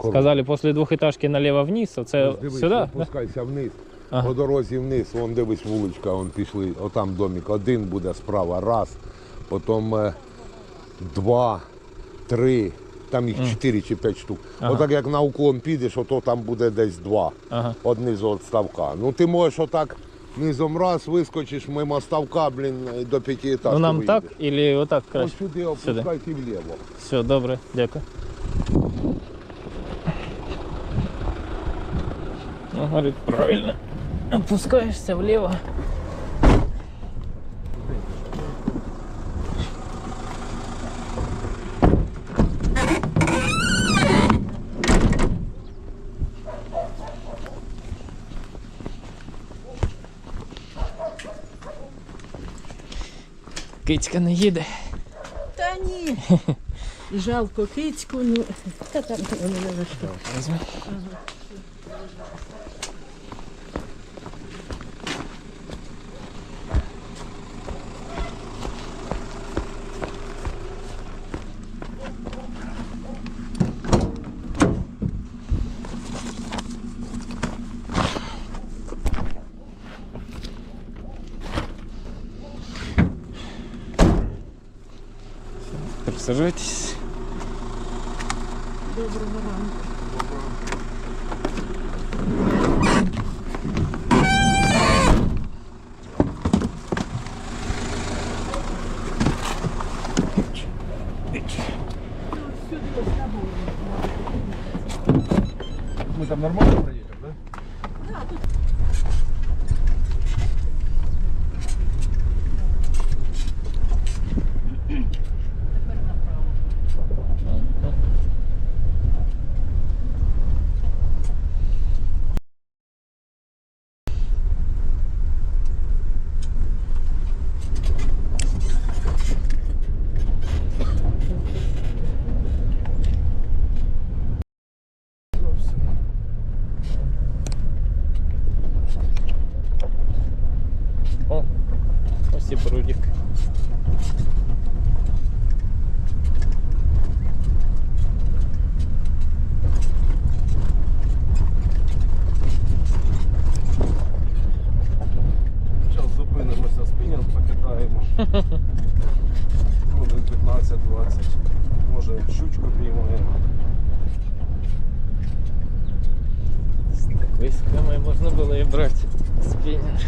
Коли? Сказали, после двухэтажки налево вниз, оце Дивись, сюди? опускайся вниз. Ага. По дорозі вниз, вон дивись вуличка, вон пішли, отам домик, один буде справа, раз, потім е, два, три, там їх чотири чи п'ять штук. Ага. Отак як на уклон підеш, ото там буде десь два. Ага. От ставка. Ну ти можеш отак низом раз вискочиш мимо ставка, блін, і до п'ятиэтажки Ну нам так или отак Ось краще? сюди опускайся вліво. Все, добре, дякую. Ну, говорить, правильно. Опускаешься влево. Кицька не їде. Та ні. Жалко кицьку, ну та там не за що. Візьми. Присаживайтесь. Доброго ранку. Мы там нормально проедем, да? О, ось і. Зараз зупинимося, спінінг покидаємо. Хвилин 15-20. Може щучку піймаємо. З такої схеми можна було і брати спінінг.